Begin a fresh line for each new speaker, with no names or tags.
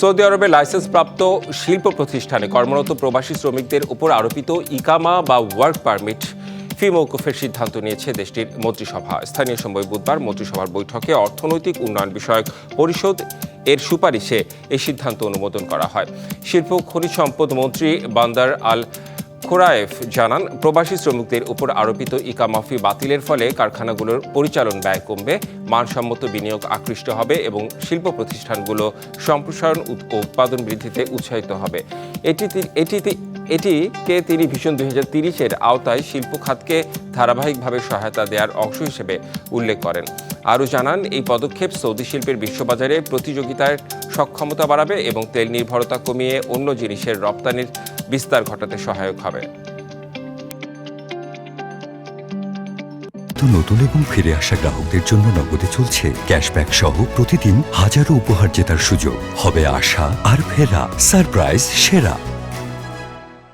Saudi আরবে লাইসেন্সপ্রাপ্ত শিল্প প্রতিষ্ঠানে কর্মরত প্রবাসী শ্রমিকদের উপর আরোপিত ইকামা বা ওয়ার্ক পারমিট ফি মৌকুফের সিদ্ধান্ত নিয়েছে দেশটির মন্ত্রিসভা। স্থানীয় সময় বুধবার মন্ত্রিসভার বৈঠকে অর্থনৈতিক উন্নয়ন বিষয়ক পরিষদ এর সুপারিশে এই সিদ্ধান্ত অনুমোদন করা হয়। শিল্প, খনিজ সম্পদ মন্ত্রী বান্দার আল খোরায়েফ জানান, প্রবাসী শ্রমিকদের উপর আরোপিত ইকামা ফি বাতিলের ফলে কারখানাগুলোর পরিচালন ব্যয় কমবে, মানসম্মত বিনিয়োগ আকৃষ্ট হবে এবং শিল্প প্রতিষ্ঠানগুলো সম্প্রসারণ ও উৎপাদন বৃদ্ধিতে উৎসাহিত হবে। এটি এটি এটিকে তিনি ভীষণ দুই হাজার তিরিশের আওতায় শিল্প খাতকে ধারাবাহিকভাবে সহায়তা দেওয়ার অংশ হিসেবে উল্লেখ করেন। আরও জানান, এই পদক্ষেপ সৌদি শিল্পের বিশ্ববাজারে প্রতিযোগিতার সক্ষমতা বাড়াবে এবং তেল নির্ভরতা কমিয়ে অন্য জিনিসের রপ্তানির বিস্তার ঘটাতে সহায়ক হবে।
নতুন এবং ফিরে আসা গ্রাহকদের জন্য নগদে চলছে ক্যাশব্যাক সহ প্রতিদিন হাজারো উপহার জেতার সুযোগ। হবে আশা আর ফেরা সারপ্রাইজ সেরা।